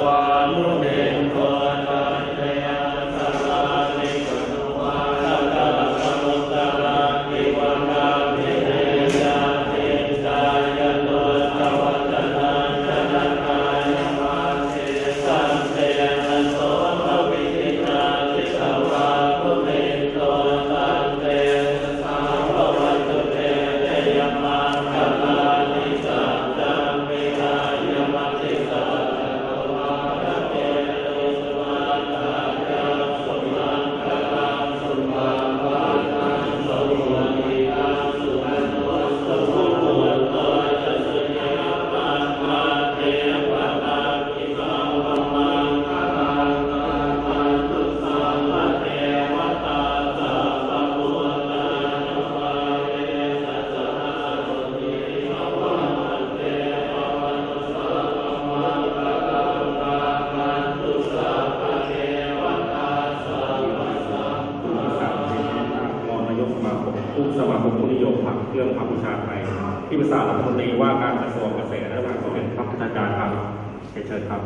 ว ผู้สมาคมผู้นิยมผักเครื่องผักบูชาไทยที่ปรึกษารัฐมนตรีว่าการกระทรวงเกษตรและสมเด็จพระพุทธจารย์ครับเชิญครับ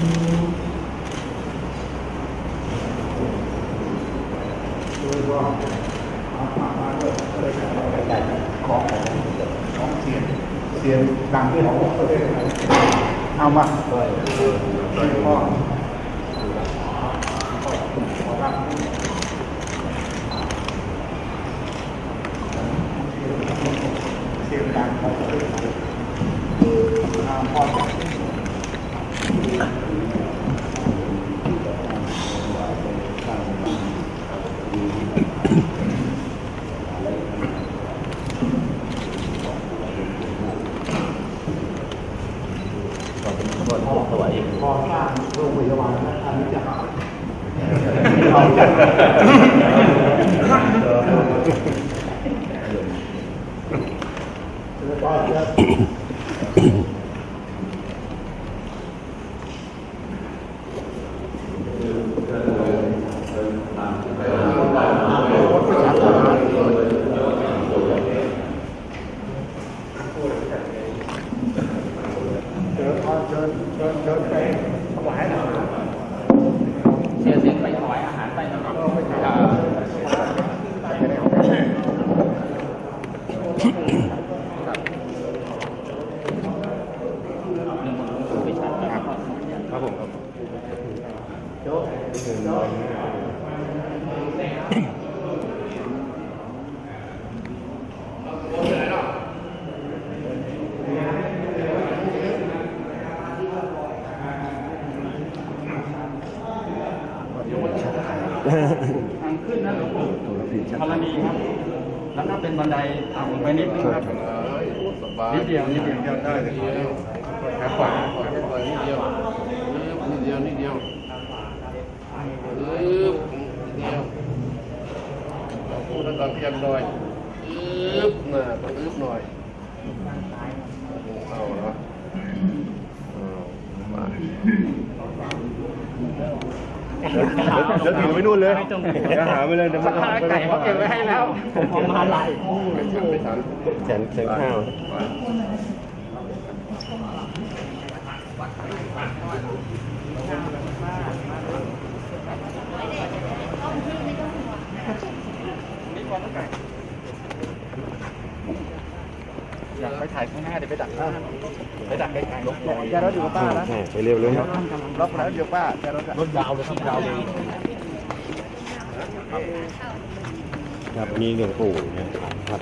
เสียงเสียงดังที่ของประเทศไทยเอามาเลยพ่อเสียงดังของประเทศไท ยอ่าพ่อก็พ่อถวายพอสร้างโรงพยาบาลนะอันนี้จะหา được thôi trên trên trên cái không phải là xe xe phải hỏi hãng tay nó Hãy subscribe cho kênh Ghiền แล้นนะหลวก็จะธรณีครับ แล้วก็เป็นบันไดต่ำไปนิดนึงครับนิดเดียวนิดเดียวได้เลยขาขวาขวาขวานิดเดียวนิดเดียวนิดเดียวอึ๊บนิดเดียวเราพูดแล้วก่อนขยับหน่อยอึ๊บน่ะต้องอึ๊บหน่อยเอาเนาะเอามา เดี๋ยวถือไปนู่นเลยเดี๋ยวหาไปเลยเดี๋ยวมันไก่เขาเก็บไว้ให้แล้วผมมาหลไม่ทันไม่ทันแขนแขนข้าวอ ยากไปถ่ายข้างหน้าเดี๋ยวไปดักข้างหน้าไปดักไกลๆรถแกรถอยู่กับป้านะใช่ไปเร็วเลยครับรถแล้วเดี๋ยวป้าแกรถรถยาวเลยครับยาวเลยครับมีหลวงปู่เนะครับ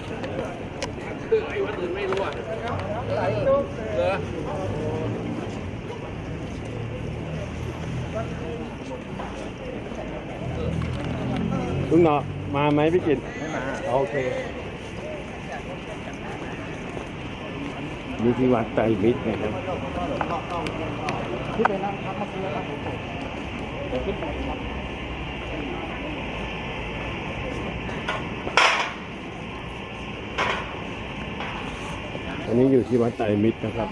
ลุงเนาะมาไหมพี่กิตไม่มาโอเค นี่ที่วัดไตรมิตรนะครับที่ไปนั่งพักเมื่อกี้แล้วเดี๋ยวขึ้นไปครับอันนี้อยู่ที่วัดไตรมิตรนะครับ